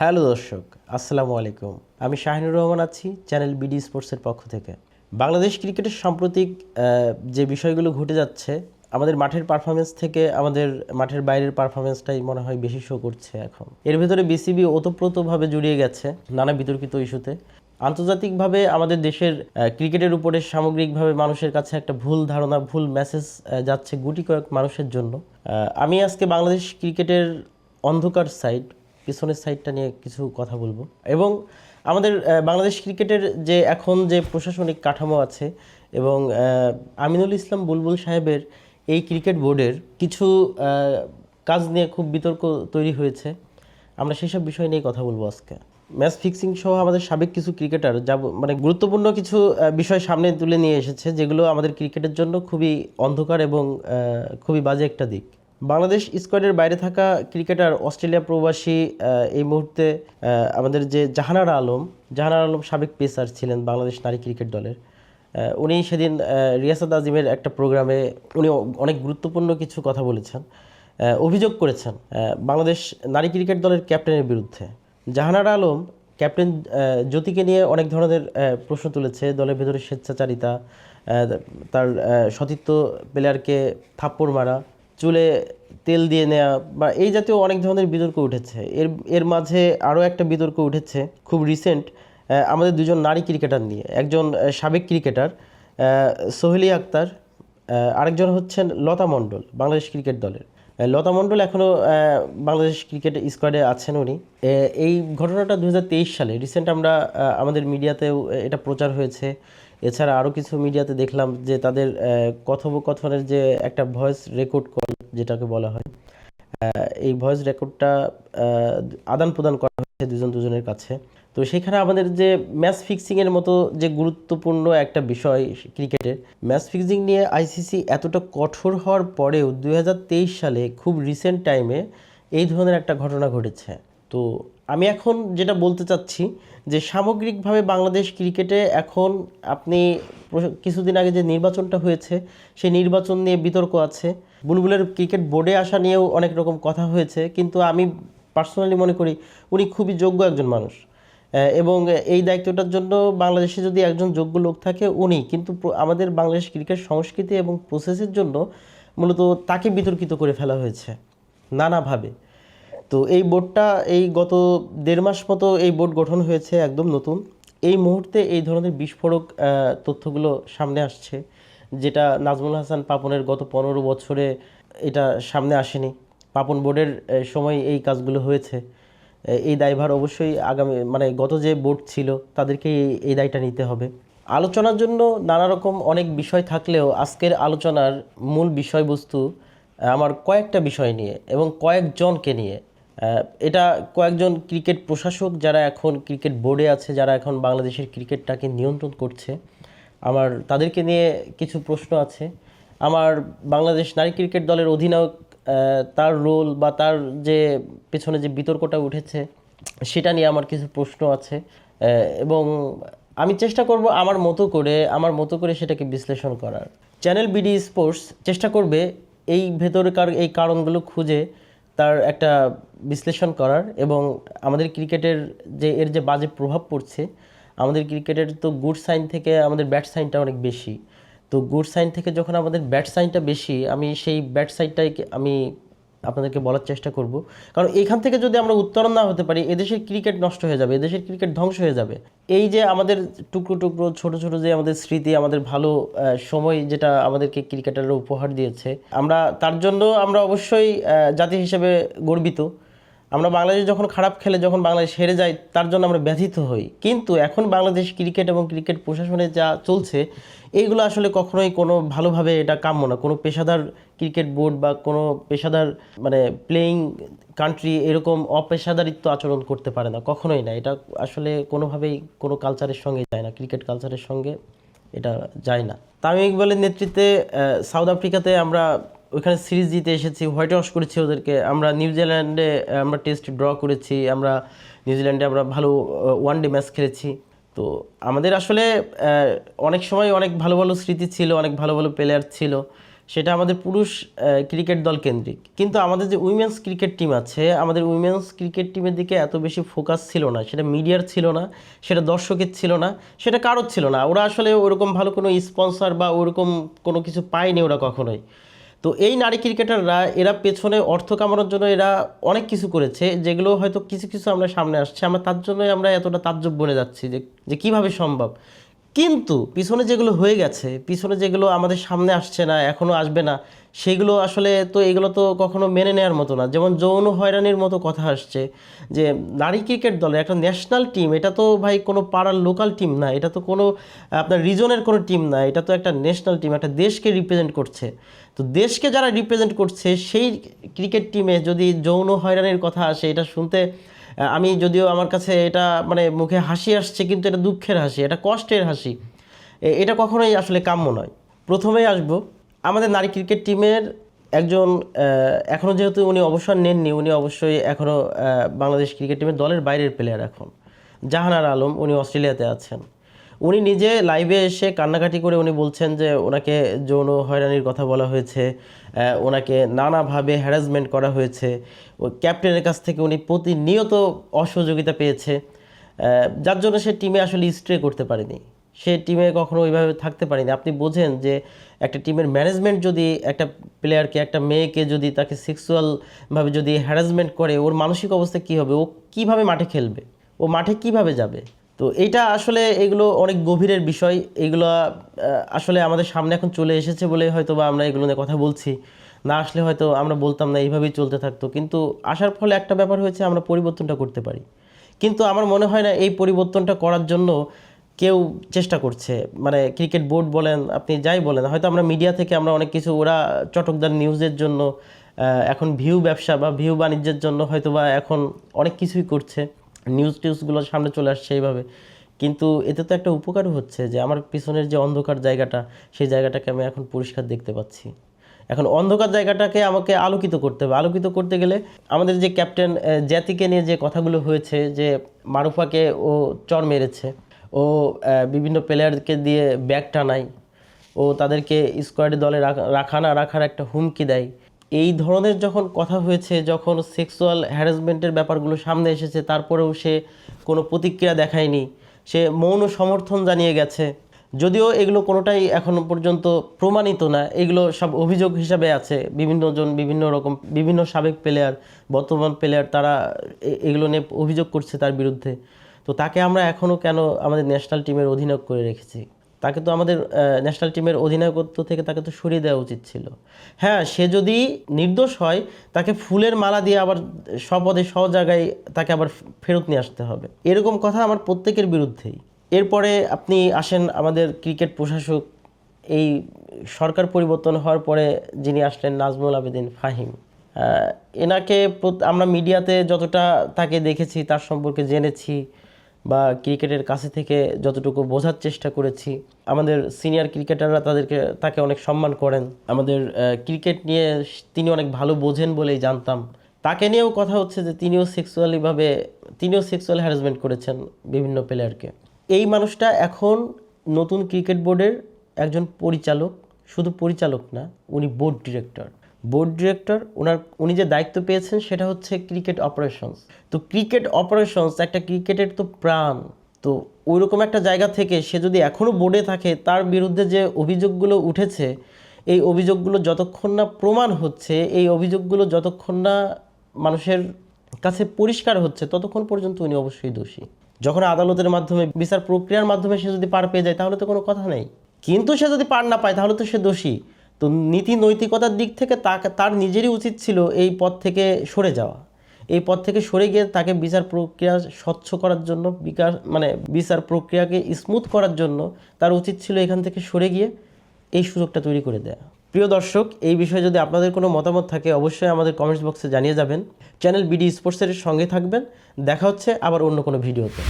Hello দর্শক, আসসালামু আলাইকুম। আমি শাহিনুর রহমান আছি চ্যানেল বিডি স্পোর্টসের পক্ষ থেকে। বাংলাদেশ ক্রিকেটের সাম্প্রতিক যে বিষয়গুলো ঘটে যাচ্ছে, আমাদের মাঠের পারফরমেন্স থেকে আমাদের মাঠের বাইরের পারফরমেন্সটাই মনে হয় বেশি শো করছে এখন। এর ভেতরে বিসিবি ওতপ্রোতভাবে জড়িয়ে গেছে নানা বিতর্কিত ইস্যুতে। আন্তর্জাতিকভাবে আমাদের দেশের ক্রিকেটের উপরে সামগ্রিকভাবে মানুষের কাছে একটা ভুল ধারণা, ভুল মেসেজ যাচ্ছে গুটি কয়েক মানুষের জন্য। আমি আজকে বাংলাদেশ ক্রিকেটের অন্ধকার সাইড পিছনের সাইডটা নিয়ে কিছু কথা বলব। এবং আমাদের বাংলাদেশ ক্রিকেটের যে এখন যে প্রশাসনিক কাঠামো আছে এবং আমিনুল ইসলাম বুলবুল সাহেবের এই ক্রিকেট বোর্ডের কিছু কাজ নিয়ে খুব বিতর্ক তৈরি হয়েছে। আমরা সেসব বিষয় নিয়ে কথা বলব আজকে। ম্যাচ ফিক্সিং সহ আমাদের সাবেক কিছু ক্রিকেটার যা মানে গুরুত্বপূর্ণ কিছু বিষয় সামনে তুলে নিয়ে এসেছে, যেগুলো আমাদের ক্রিকেটের জন্য খুবই অন্ধকার এবং খুবই বাজে একটা দিক। বাংলাদেশ স্কোয়াডের বাইরে থাকা ক্রিকেটার অস্ট্রেলিয়া প্রবাসী এই মুহূর্তে আমাদের যে জাহানারা আলম জাহানারা আলম সাবেক পেসার ছিলেন বাংলাদেশ নারী ক্রিকেট দলের। উনি সেদিন আহ, রিয়াসাত আজিমের একটা প্রোগ্রামে উনি অনেক গুরুত্বপূর্ণ কিছু কথা বলেছেন অভিযোগ করেছেন বাংলাদেশ নারী ক্রিকেট দলের ক্যাপ্টেনের বিরুদ্ধে। জাহানারা আলম ক্যাপ্টেন জ্যোতিকে নিয়ে অনেক ধরনের প্রশ্ন তুলেছে দলের ভেতরে স্বেচ্ছাচারিতা তার সতীর্থ প্লেয়ারকে থাপ্পড় মারা চুলে তেল দিয়ে নেওয়া বা এই জাতীয় অনেক ধরনের বিতর্ক উঠেছে। এর এর মাঝে আরও একটা বিতর্ক উঠেছে খুব রিসেন্ট আমাদের দুজন নারী ক্রিকেটার নিয়ে। একজন সাবেক ক্রিকেটার সোহেলি আক্তার আরেকজন হচ্ছেন লতা মণ্ডল, বাংলাদেশ ক্রিকেট দলের। লতা মণ্ডল এখনও বাংলাদেশ ক্রিকেট স্কোয়াডে আছেন উনি। এই ঘটনাটা দু হাজার তেইশ সালে রিসেন্ট আমরা আমাদের মিডিয়াতেও এটা প্রচার হয়েছে। এছাড়া আরও কিছু মিডিয়াতে দেখলাম যে তাদের কথোপকথনের যে একটা ভয়েস রেকর্ড কল যেটাকে বলা হয় এই ভয়েস রেকর্ডটা আদান প্রদান করা হয়েছে দুজন দুজনের কাছে। তো সেখানে আমাদের যে ম্যাচ ফিক্সিংয়ের মতো যে গুরুত্বপূর্ণ একটা বিষয় ক্রিকেটের, ম্যাচ ফিক্সিং নিয়ে আইসিসি এতটা কঠোর হওয়ার পরেও দু হাজার তেইশ সালে খুব রিসেন্ট টাইমে এই ধরনের একটা ঘটনা ঘটেছে। তো আমি এখন যেটা বলতে চাচ্ছি যে সামগ্রিকভাবে বাংলাদেশ ক্রিকেটে এখন আপনি কিছুদিন আগে যে নির্বাচনটা হয়েছে, সেই নির্বাচন নিয়ে বিতর্ক আছে। বুলবুলের ক্রিকেট বোর্ডে আসা নিয়েও অনেক রকম কথা হয়েছে, কিন্তু আমি পার্সোনালি মনে করি উনি খুবই যোগ্য একজন মানুষ। এবং এই দায়িত্বটার জন্য বাংলাদেশে যদি একজন যোগ্য লোক থাকে, উনি কিন্তু আমাদের বাংলাদেশ ক্রিকেট সংস্কৃতি এবং প্রসেসের জন্য মূলত তাকে বিতর্কিত করে ফেলা হয়েছে নানাভাবে। তো এই বোর্ডটা এই গত দেড় মাস মতো এই বোর্ড গঠন হয়েছে একদম নতুন। এই মুহূর্তে এই ধরনের বিস্ফোরক তথ্যগুলো সামনে আসছে, যেটা নাজমুল হাসান পাপনের গত পনেরো বছরে এটা সামনে আসেনি। পাপন বোর্ডের সময় এই কাজগুলো হয়েছে। এই দায়ভার অবশ্যই আগামী মানে গত যে বোর্ড ছিল তাদেরকে এই- দায়টা নিতে হবে। আলোচনার জন্য নানা রকম অনেক বিষয় থাকলেও আজকের আলোচনার মূল বিষয়বস্তু আমার কয়েকটা বিষয় নিয়ে এবং কয়েকজনকে নিয়ে। এটা কয়েকজন ক্রিকেট প্রশাসক যারা এখন ক্রিকেট বোর্ডে আছে, যারা এখন বাংলাদেশের ক্রিকেটটাকে নিয়ন্ত্রণ করছে, আমার তাদেরকে নিয়ে কিছু প্রশ্ন আছে। আমার বাংলাদেশ নারী ক্রিকেট দলের অধিনায়ক তার রোল বা তার যে পেছনে যে বিতর্কটা উঠেছে, সেটা নিয়ে আমার কিছু প্রশ্ন আছে। এবং আমি চেষ্টা করব আমার মতো করে, আমার মতো করে সেটাকে বিশ্লেষণ করার। চ্যানেল বিডি স্পোর্টস চেষ্টা করবে এই ভেতরকার এই কারণগুলো খুঁজে তার একটা বিশ্লেষণ করার এবং আমাদের ক্রিকেটের যে, এর যে বাজে প্রভাব পড়ছে, আমাদের ক্রিকেটের তো গুড সাইন থেকে আমাদের ব্যাড সাইনটা অনেক বেশি। তো গুড সাইন থেকে যখন আমাদের ব্যাড সাইনটা বেশি, আমি সেই ব্যাড সাইডটাই আমি আপনাদেরকে বলার চেষ্টা করব। কারণ এখান থেকে যদি আমরা উত্তরণ না হতে পারি, এদেশের ক্রিকেট নষ্ট হয়ে যাবে, এদেশের ক্রিকেট ধ্বংস হয়ে যাবে। এই যে আমাদের টুকরো টুকরো, ছোট ছোট যে আমাদের স্মৃতি, আমাদের ভালো সময় যেটা আমাদেরকে ক্রিকেটাররা উপহার দিয়েছে, আমরা তার জন্য আমরা অবশ্যই জাতি হিসেবে গর্বিত। আমরা বাংলাদেশ যখন খারাপ খেলে, যখন বাংলাদেশ হেরে যায়, তার জন্য আমরা ব্যথিত হই। কিন্তু এখন বাংলাদেশ ক্রিকেট এবং ক্রিকেট প্রশাসনে যা চলছে, এইগুলো আসলে কখনোই কোনো ভালোভাবে এটা কাম্য না। কোনো পেশাদার ক্রিকেট বোর্ড বা কোনো পেশাদার মানে প্লেয়িং কান্ট্রি এরকম অপেশাদারিত্ব আচরণ করতে পারে না। কখনোই না। এটা আসলে কোনোভাবেই কোনো কালচারের সঙ্গে যায় না। ক্রিকেট কালচারের সঙ্গে এটা যায় না। তামিম ইকবালের নেতৃত্বে সাউথ আফ্রিকাতে আমরা ওইখানে সিরিজ জিতে এসেছি, হোয়াইট ওয়াশ করেছি ওদেরকে। আমরা নিউজিল্যান্ডে আমরা টেস্ট ড্র করেছি, আমরা নিউজিল্যান্ডে আমরা ভালো ওয়ান ডে ম্যাচ খেলেছি। তো আমাদের আসলে অনেক সময় অনেক ভালো ভালো স্মৃতি ছিল, অনেক ভালো ভালো প্লেয়ার ছিল। সেটা আমাদের পুরুষ ক্রিকেট দল কেন্দ্রিক। কিন্তু আমাদের যে উইমেন্স ক্রিকেট টিম আছে, আমাদের উইমেন্স ক্রিকেট টিমের দিকে এত বেশি ফোকাস ছিল না। সেটা মিডিয়ার ছিল না, সেটা দর্শকের ছিল না, সেটা কারোর ছিল না। ওরা আসলে ওরকম ভালো কোনো স্পন্সর বা ওরকম কোনো কিছু পায়নি ওরা কখনোই। তো এই নারী ক্রিকেটাররা, এরা পেছনে অর্থ কামানোর জন্য এরা অনেক কিছু করেছে, যেগুলো হয়তো কিছু কিছু আমরা সামনে আসছে। আমরা তার জন্যই আমরা এতটা তাজ্জব বলে যাচ্ছি যে যে কীভাবে সম্ভব। কিন্তু পিছনে যেগুলো হয়ে গেছে, পিছনে যেগুলো আমাদের সামনে আসছে না এখনও আসবে না সেগুলো আসলে তো এগুলো তো কখনো মেনে নেওয়ার মতো না। যেমন যৌন হয়রানির মতো কথা আসছে যে, নারী ক্রিকেট দলের একটা ন্যাশনাল টিম এটা তো ভাই কোনো পাড়ার লোকাল টিম না, এটা তো কোনো, আপনার রিজনের কোনো টিম না, এটা তো একটা ন্যাশনাল টিম একটা দেশকে রিপ্রেজেন্ট করছে। তো দেশকে যারা রিপ্রেজেন্ট করছে, সেই ক্রিকেট টিমে যদি যৌন হয়রানির কথা আসে, এটা শুনতে, আমি যদিও আমার কাছে এটা মানে মুখে হাসি আসছে, কিন্তু এটা দুঃখের হাসি, এটা কষ্টের হাসি। এটা কখনোই আসলে কাম্য নয়। প্রথমেই আসব আমাদের নারী ক্রিকেট টিমের একজন এখনও যেহেতু উনি অবসর নেননি, উনি অবশ্যই এখনও বাংলাদেশ ক্রিকেট টিমের দলের বাইরের প্লেয়ার এখন। জাহানার আলম, উনি অস্ট্রেলিয়াতে আছেন। উনি নিজে লাইভে এসে কান্নাকাটি করে উনি বলছেন যে, ওনাকে যৌন হয়রানির কথা বলা হয়েছে ওনাকে নানাভাবে হ্যারাসমেন্ট করা হয়েছে। ও ক্যাপ্টেনের কাছ থেকে উনি প্রতিনিয়ত অসহযোগিতা পেয়েছে যার জন্য সে টিমে আসলে স্ট্রে করতে পারেনি। সে টিমে কখনো ওইভাবে থাকতে পারেনি। আপনি বোঝেন যে একটা টিমের ম্যানেজমেন্ট যদি একটা প্লেয়ারকে একটা মেয়েকে যদি তাকে সেক্সুয়ালভাবে যদি হ্যারাসমেন্ট করে, ওর মানসিক অবস্থা কী হবে? ও কীভাবে মাঠে খেলবে? ও মাঠে কীভাবে যাবে? তো এইটা আসলে এগুলো অনেক গভীরের বিষয়। এগুলো আসলে আমাদের সামনে এখন চলে এসেছে বলে হয়তো বা আমরা এগুলো নিয়ে কথা বলছি। না আসলে হয়তো আমরা বলতাম না, এইভাবেই চলতে থাকতো। কিন্তু আসার ফলে একটা ব্যাপার হয়েছে, আমরা পরিবর্তনটা করতে পারি। কিন্তু আমার মনে হয় না এই পরিবর্তনটা করার জন্য কেউ চেষ্টা করছে। মানে ক্রিকেট বোর্ড বলেন, আপনি যাই বলেন, হয়তো আমরা মিডিয়া থেকে আমরা অনেক কিছু, ওরা চটকদার নিউজের জন্য এখন ভিউ ব্যবসা বা ভিউ বাণিজ্যের জন্য হয়তো বা এখন অনেক কিছুই করছে। নিউজ টিউজগুলো সামনে চলে আসছে এইভাবে। কিন্তু এতে তো একটা উপকারও হচ্ছে যে আমার পিছনের যে অন্ধকার জায়গাটা, সেই জায়গাটাকে আমি এখন পরিষ্কার দেখতে পাচ্ছি। এখন অন্ধকার জায়গাটাকে আমাকে আলোকিত করতে হবে। আলোকিত করতে গেলে আমাদের যে ক্যাপ্টেন জ্যাতিকে নিয়ে যে কথাগুলো হয়েছে যে মারুফাকে ও চর মেরেছে ও বিভিন্ন প্লেয়ারকে দিয়ে ব্যাগ টানায়। ও তাদেরকে স্কোয়াডে দলে রাখা- না, রাখার একটা হুমকি দেয়। এই ধরনের যখন কথা হয়েছে, যখন সেক্সুয়াল হ্যারাসমেন্টের ব্যাপারগুলো সামনে এসেছে, তারপরেও সে কোনো প্রতিক্রিয়া দেখায়নি। সে মৌন সমর্থন জানিয়ে গেছে। যদিও এগুলো কোনোটাই এখনও পর্যন্ত প্রমাণিত না, এগুলো সব অভিযোগ হিসাবে আছে। বিভিন্নজন বিভিন্ন রকম, বিভিন্ন সাবেক প্লেয়ার বর্তমান প্লেয়ার তারা এগুলো নিয়ে অভিযোগ করছে তার বিরুদ্ধে। তো তাকে আমরা এখনও কেন আমাদের ন্যাশনাল টিমের অধিনায়ক করে রেখেছি? তাকে তো আমাদের ন্যাশনাল টিমের অধিনায়কত্ব থেকে তাকে তো সরিয়ে দেওয়া উচিত ছিল। হ্যাঁ সে যদি নির্দোষ হয়, তাকে ফুলের মালা দিয়ে আবার স্বপদে সহ জায়গায় তাকে আবার ফেরত নিয়ে আসতে হবে। এরকম কথা আমার প্রত্যেকের বিরুদ্ধেই। এরপরে আপনি আসেন আমাদের ক্রিকেট প্রশাসক, এই সরকার পরিবর্তন হওয়ার পরে যিনি আসলেন নাজমুল আবেদিন ফাহিম। এনাকে আমরা মিডিয়াতে যতটা তাকে দেখেছি, তার সম্পর্কে জেনেছি। বা ক্রিকেটের কাছে থেকে যতটুকু বোঝার চেষ্টা করেছি, আমাদের সিনিয়র ক্রিকেটাররা তাদেরকে, তাকে অনেক সম্মান করেন। আমাদের ক্রিকেট নিয়ে তিনি অনেক ভালো বোঝেন বলেই জানতাম। তাকে নিয়েও কথা হচ্ছে যে তিনিও সেক্সুয়ালিভাবে তিনিও সেক্সুয়াল হ্যারাসমেন্ট করেছেন বিভিন্ন প্লেয়ারকে এই মানুষটা এখন নতুন ক্রিকেট বোর্ডের একজন পরিচালক, শুধু পরিচালক না, উনি বোর্ড ডিরেক্টর বোর্ড ডিরেক্টর ওনার উনি যে দায়িত্ব পেয়েছেন সেটা হচ্ছে ক্রিকেট অপারেশনস। তো ক্রিকেট অপারেশনস, একটা ক্রিকেটের তো প্রাণ। তো ওইরকম একটা জায়গা থেকে সে যদি এখনও বোর্ডে থাকে, তার বিরুদ্ধে যে অভিযোগগুলো উঠেছে, এই অভিযোগগুলো যতক্ষণ না প্রমাণ হচ্ছে, এই অভিযোগগুলো যতক্ষণ না মানুষের কাছে পরিষ্কার হচ্ছে, ততক্ষণ পর্যন্ত উনি অবশ্যই দোষী। যখন আদালতের মাধ্যমে, বিচার প্রক্রিয়ার মাধ্যমে সে যদি পার পেয়ে যায়, তাহলে তো কোনো কথা নেই। কিন্তু সে যদি পার না পায়, তাহলে তো সে দোষী। তো নীতি নৈতিকতার দিক থেকে তার নিজেরই উচিত ছিল এই পথ থেকে সরে যাওয়া। এই পথ থেকে সরে গিয়ে তাকে বিচার প্রক্রিয়া স্বচ্ছ করার জন্য, বিকাশ মানে বিচার প্রক্রিয়াকে স্মুথ করার জন্য তার উচিত ছিল এখান থেকে সরে গিয়ে এই সুযোগটা তৈরি করে দেয়া। প্রিয় দর্শক, এই বিষয়ে যদি আপনাদের কোনো মতামত থাকে, অবশ্যই আমাদের কমেন্টস বক্সে জানিয়ে যাবেন। চ্যানেল বিডি স্পোর্টসের সঙ্গে থাকবেন। দেখা হচ্ছে আবার অন্য কোনো ভিডিওতে।